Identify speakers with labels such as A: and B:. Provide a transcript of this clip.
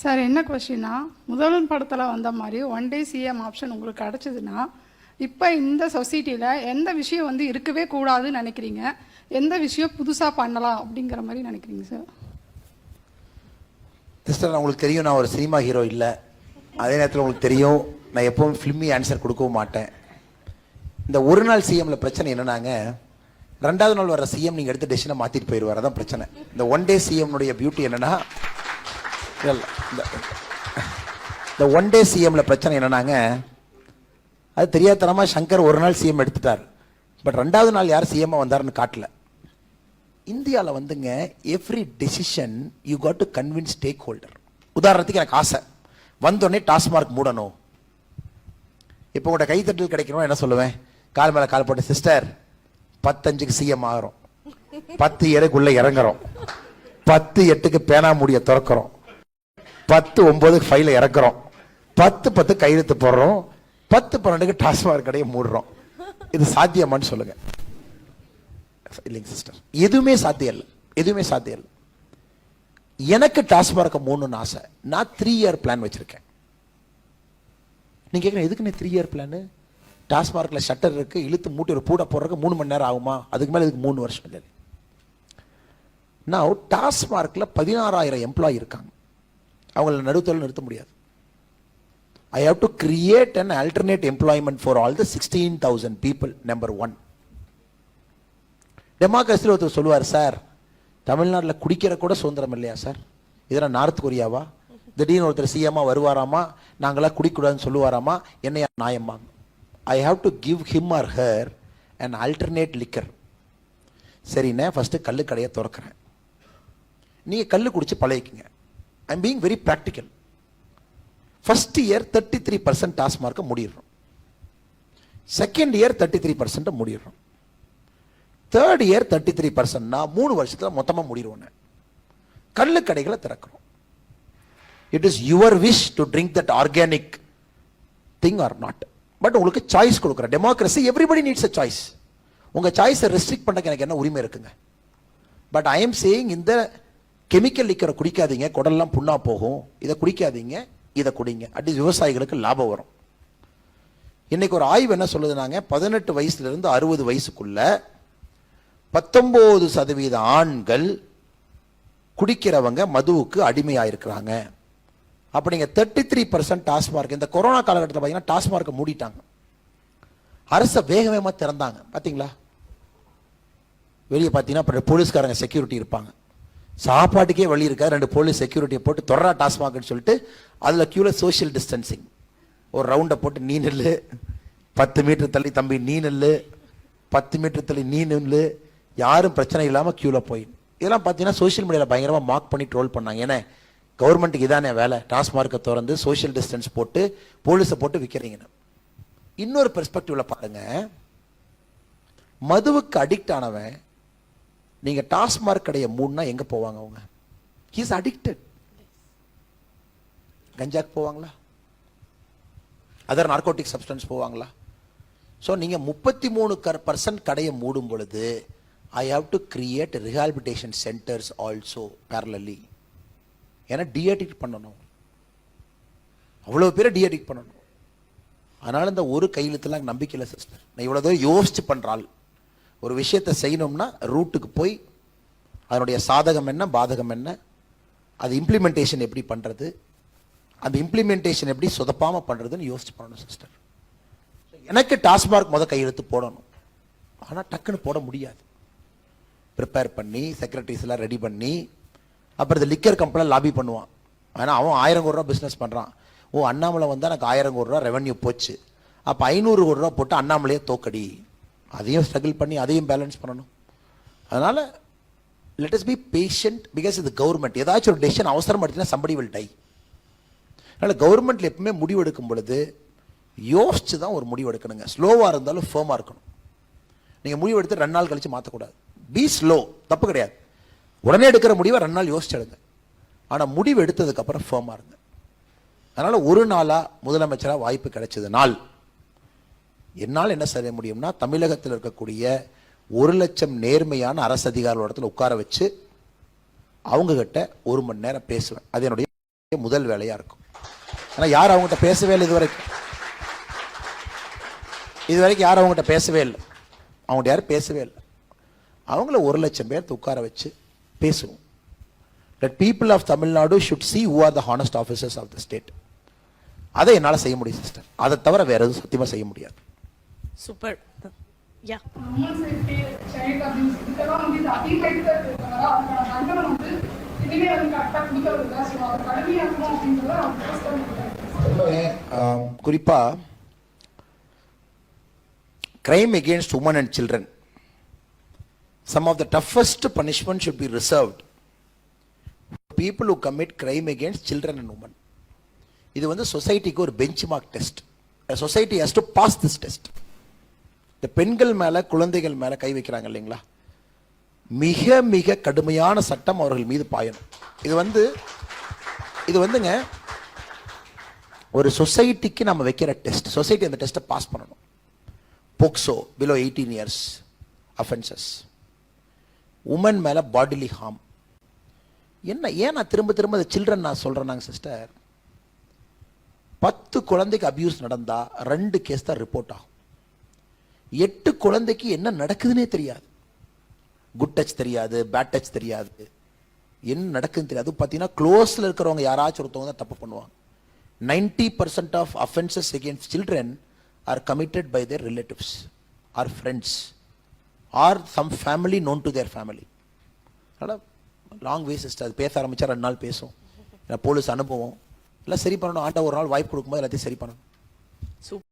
A: Sir என்ன கொஸ்டின்னா முதல்வன் படத்தில் வந்த மாதிரி ஒன் டே சிஎம் ஆப்ஷன் உங்களுக்கு கிடச்சிதுன்னா இப்போ இந்த சொசைட்டியில் எந்த விஷயம் வந்து இருக்கவே கூடாதுன்னு நினைக்கிறீங்க? எந்த விஷயம் புதுசாக பண்ணலாம் அப்படிங்கிற மாதிரி நினைக்கிறீங்க சார்
B: சிஸ்டர் உங்களுக்கு தெரியும் நான் ஒரு சினிமா ஹீரோ இல்லை. அதே நேரத்தில் உங்களுக்கு தெரியும் நான் எப்பவும் ஃபிலிமி ஆன்சர் கொடுக்கவும் மாட்டேன். இந்த ஒரு நாள் சிஎம்ல பிரச்சனை என்னன்னாங்க ரெண்டாவது நாள் வர சிஎம் நீங்கள் எடுத்த டெசிஷனை மாற்றிட்டு போயிடுவார். அதான் பிரச்சனை. இந்த ஒன் டே சிஎம்னுடைய பியூட்டி என்னன்னா இல்ல, இந்த இந்த ஒன் டே சிஎம்ல பிரச்சனை என்னன்னாங்க அது தெரியாதனமா சங்கர் ஒரு நாள் சிஎம் எடுத்துட்டார். பட் ரெண்டாவது நாள் யார் சிஎம் வந்தாருன்னு காட்டல. இந்தியாவில் வந்துங்க every decision you got to convince stakeholder உதாரணத்துக்கு எனக்கு ஆசை. வந்தோடனே டாஸ்மார்க் மூடணும். இப்போ உங்களோட கைத்தட்டல் கிடைக்கணும் என்ன சொல்லுவேன்? கால் மேலே கால் போட்டு சிஸ்டர் பத்தஞ்சுக்கு சிஎம் ஆகிறோம். பத்து ஏழுக்குள்ள இறங்குறோம். பத்து எட்டுக்கு பேனா மூடியை திறக்கிறோம். பத்து ஒன்பதுக்கு ஃபைலை இறக்குறோம். பத்து பத்து கையெழுத்து போடுறோம். பத்து பன்னெண்டுக்கு டாஸ்மார்க் கடையை மூடுறோம். இது சாத்தியமான்னு சொல்லுங்க. இல்லைங்க சிஸ்டர் எதுவுமே சாத்தியம் இல்லை. எதுவுமே சாத்தியம் இல்லை. எனக்கு டாஸ்மார்க்கை மூணுன்னு ஆசை. நான் த்ரீ இயர் பிளான் வச்சுருக்கேன். நீங்க கேட்குறேன் எதுக்கு நீ த்ரீ இயர் பிளானு டாஸ்மார்க்கில் ஷட்டர் இருக்குது இழுத்து மூட்டி ஒரு பூட போடுறதுக்கு மூணு மணி நேரம் ஆகுமா? அதுக்கு மேலே இதுக்கு மூணு வருஷம் இல்லை நான் டாஸ்மார்க்கில் பதினாறாயிரம் எம்ப்ளாயி இருக்காங்க. அவங்கள நடுத்தல் நிறுத்த முடியாது. I have to create an alternate employment for all the sixteen thousand people number one டெமோக்ரஸியில் ஒருத்தர் சொல்லுவார் சார் தமிழ்நாட்டில் குடிக்கிற கூட சுதந்திரம் இல்லையா சார்? இதெல்லாம் நார்த் கொரியாவா? திடீர்னு ஒருத்தர் சிஎம்மா வருவாராமா? நாங்களாம் குடிக்கூடாதுன்னு சொல்லுவாராமா? என்னையா நாயம்மா I have to give him or her and alternate liquor சரிண்ணே ஃபஸ்ட்டு கல் கடையை திறக்கிறேன். நீங்கள் கல் குடித்து பழகிக்குங்க. I'm being very practical first year thirty three percent டாஸ்மார்க்கை முடிடுறோம் செகண்ட் இயர் தேர்ட்டி த்ரீ பர்சன்ட்டை முடிடுறோம் தேர்ட் இயர் தேர்ட்டி த்ரீ பர்சன்ட்னா மூணு வருஷத்தில் மொத்தமாக முடிடுவோம் கல்லு கடைகளை திறக்கிறோம். It is your wish to drink that organic thing or not but உங்களுக்கு சாய்ஸ் கொடுக்குறேன். Democracy everybody needs a choice உங்கள் சாய்ஸை ரெஸ்ட்ரிக்ட் பண்ணக்கு எனக்கு என்ன உரிமை இருக்குங்க? பட் ஐ எம் சேயிங் இந்த கெமிக்கல் லிக்கரை குடிக்காதீங்க. குடல்லாம் புண்ணாக போகும். இதை குடிக்காதீங்க. இதை குடிங்க. அட்லீஸ்ட் விவசாயிகளுக்கு லாபம் வரும். இன்னைக்கு ஒரு ஆய்வு என்ன சொல்லுதுனாங்க? பதினெட்டு வயசுலேருந்து அறுபது வயசுக்குள்ள பத்தொம்போது சதவீத ஆண்கள் குடிக்கிறவங்க மதுவுக்கு அடிமையாக இருக்கிறாங்க அப்போ நீங்கள் தேர்ட்டி த்ரீ பர்சன்ட் டாஸ்மார்க் இந்த கொரோனா காலகட்டத்தில் பார்த்தீங்கன்னா டாஸ்மார்க்கை மூடிட்டாங்க. அரசை வேக வேகமாக திறந்தாங்க. பார்த்தீங்களா வெளியே பார்த்தீங்கன்னா போலீஸ்காரங்க செக்யூரிட்டி இருப்பாங்க. சாப்பாட்டுக்கே வழி இருக்கா ரெண்டு போலீஸ் செக்யூரிட்டியை போட்டு தொடரா டாஸ்மாக்னு சொல்லிட்டு அதில் க்யூவில் சோஷியல் டிஸ்டன்சிங் ஒரு ரவுண்டை போட்டு நீ நெல் பத்து மீட்டர் தள்ளி தம்பி நீ நெல் பத்து மீட்டர் தள்ளி நீ நெல் யாரும் பிரச்சனை இல்லாமல் க்யூவில் போய். இதெல்லாம் பார்த்தீங்கன்னா சோஷியல் மீடியாவில் பயங்கரமாக மார்க் பண்ணி ட்ரோல் பண்ணாங்க. ஏன்னா கவர்மெண்ட்டுக்கு இதானே வேலை. டாஸ்மார்க்கை திறந்து சோஷியல் டிஸ்டன்ஸ் போட்டு போலீஸை போட்டு விற்கிறீங்கன்னு இன்னொரு பெர்ஸ்பெக்டிவில் பாருங்கள் மதுவுக்கு அடிக்ட் ஆனவன் நீங்க டாஸ்மார்க் கடையை மூணுனா எங்க போவாங்க அவங்க? ஹீஸ் அடிக்டட் கஞ்சாக்கு போவாங்களா? அதர் நார்கோட்டிக் சப்ஸ்டன்ஸ் போவாங்களா? ஸோ நீங்கள் முப்பத்தி மூணு பர்சன்ட் கடையை மூடும் பொழுது I have to create rehabilitation centres also parallelly ஏன்னா டிஅடிக்ட் பண்ணணும். அவ்வளோ பேரை டிஅடிக்ட் பண்ணணும். அதனால இந்த ஒரு கையெழுத்துலாம் நம்பிக்கையில் சிஸ்டர் நான் இவ்வளோ தூரம் யோசிச்சு பண்ணுறாள் ஒரு விஷயத்தை செய்யணும்னா ரூட்டுக்கு போய் அதனுடைய சாதகம் என்ன பாதகம் என்ன அது இம்ப்ளிமெண்டேஷன் எப்படி பண்ணுறது அந்த இம்ப்ளிமெண்டேஷன் எப்படி சொதப்பாமல் பண்ணுறதுன்னு யோசிச்சு பண்ணணும் சிஸ்டர் எனக்கு டாஸ்மார்க் மொதல் கையெழுத்து போடணும். ஆனால் டக்குன்னு போட முடியாது. ப்ரிப்பேர் பண்ணி செக்ரட்டரிஸ்லாம் ரெடி பண்ணி அப்புறம் இந்த லிக்கர் கம்பெனியில் லாபி பண்ணுவான். ஆனால் அவன் ஆயிரம் கோடி ரூபா பிஸ்னஸ் பண்ணுறான் ஓ அண்ணாமலை வந்தால் எனக்கு ஆயிரம் கோடி ரூபா ரெவன்யூ போச்சு. அப்போ ஐநூறு கோடி ரூபா போட்டு அண்ணாமலையே தோக்கடி. அதையும் ஸ்ட்ரகிள் பண்ணி அதையும் பேலன்ஸ் பண்ணணும். அதனால் let us be patient because இது கவர்மெண்ட் ஏதாச்சும் ஒரு டெசிஷன் அவசரம் எடுத்தினா சம்படி வில் டை அதனால் கவர்மெண்ட்டில் எப்பவுமே முடிவு எடுக்கும் பொழுது யோசிச்சு தான் ஒரு முடிவு எடுக்கணுங்க ஸ்லோவாக இருந்தாலும் ஃபேமாக இருக்கணும். நீங்கள் முடிவு எடுத்து ரெண்டு நாள் கழித்து மாற்றக்கூடாது பி ஸ்லோ தப்பு கிடையாது. உடனே எடுக்கிற முடிவை ரெண்டு நாள் யோசிச்சு எடுங்க. ஆனால் முடிவு எடுத்ததுக்கப்புறம் ஃபேமாக இருங்க. அதனால் ஒரு நாளாக முதலமைச்சராக வாய்ப்பு கிடைச்சது. நாள். என்னால் என்ன செய்ய முடியும்னா தமிழகத்தில் இருக்கக்கூடிய ஒரு லட்சம் நேர்மையான அரசு அதிகாரிகள் இடத்துல உட்கார வச்சு அவங்கக்கிட்ட ஒரு மணி நேரம் பேசுவேன். அது என்னுடைய முதல் வேலையாக இருக்கும். ஆனால் யார் அவங்ககிட்ட பேசவே இல்லை இது வரைக்கும் இது வரைக்கும் யாரும் அவங்ககிட்ட பேசவே இல்லை. அவங்ககிட்ட யாரும் பேசவே இல்லை. அவங்கள ஒரு லட்சம் பேர் உட்கார வச்சு பேசுவோம். That people of Tamil Nadu should see who are the honest officers of the state அதை என்னால் செய்ய முடியும் சிஸ்டர் அதை தவிர வேறு எதுவும் சத்தியமாக செய்ய முடியாது.
C: சூப்பர் யா
B: குறிப்பா crime against women and children some of the toughest punishment should be reserved people who commit crime against children and women இது வந்து சொசைட்டிக்கு ஒரு benchmark test society has to pass this test இந்த பெண்கள் மேலே குழந்தைகள் மேலே கை வைக்கிறாங்க இல்லைங்களா? மிக மிக கடுமையான சட்டம் அவர்கள் மீது பாயணும். இது வந்து இது வந்துங்க ஒரு சொசைட்டிக்கு நம்ம வைக்கிற டெஸ்ட் சொசைட்டி அந்த டெஸ்ட்டை பாஸ் பண்ணணும். POCSO below eighteen years offences woman மேலே பாடிலி ஹார்ம் என்ன ஏன் நான் திரும்ப திரும்ப சில்ட்ரன் நான் சொல்கிறேன்னாங்க சிஸ்டர் பத்து குழந்தைக்கு அபியூஸ் நடந்தால் ரெண்டு கேஸ் தான் ரிப்போர்ட் ஆகும். எட்டு குழந்தைக்கு என்ன நடக்குதுன்னே தெரியாது. குட் டச் தெரியாது பேட் டச் தெரியாது. என்ன நடக்குதுன்னு தெரியாது. பார்த்தீங்கன்னா க்ளோஸில் இருக்கிறவங்க யாராச்சும் ஒருத்தவங்க தான் தப்பு பண்ணுவாங்க. Ninety percent of offences against children are committed by their relatives or friends or some family known to their family அதனால் லாங் வே சிஸ்டர் அது பேச ஆரம்பித்தா ரெண்டு நாள் பேசும் ஏன்னா போலீஸ் அனுபவம் எல்லாம் சரி பண்ணணும். ஆண்டா ஒரு நாள் வாய்ப்பு கொடுக்கும்போது எல்லாத்தையும் சரி பண்ணணும்.
C: சூப்பர்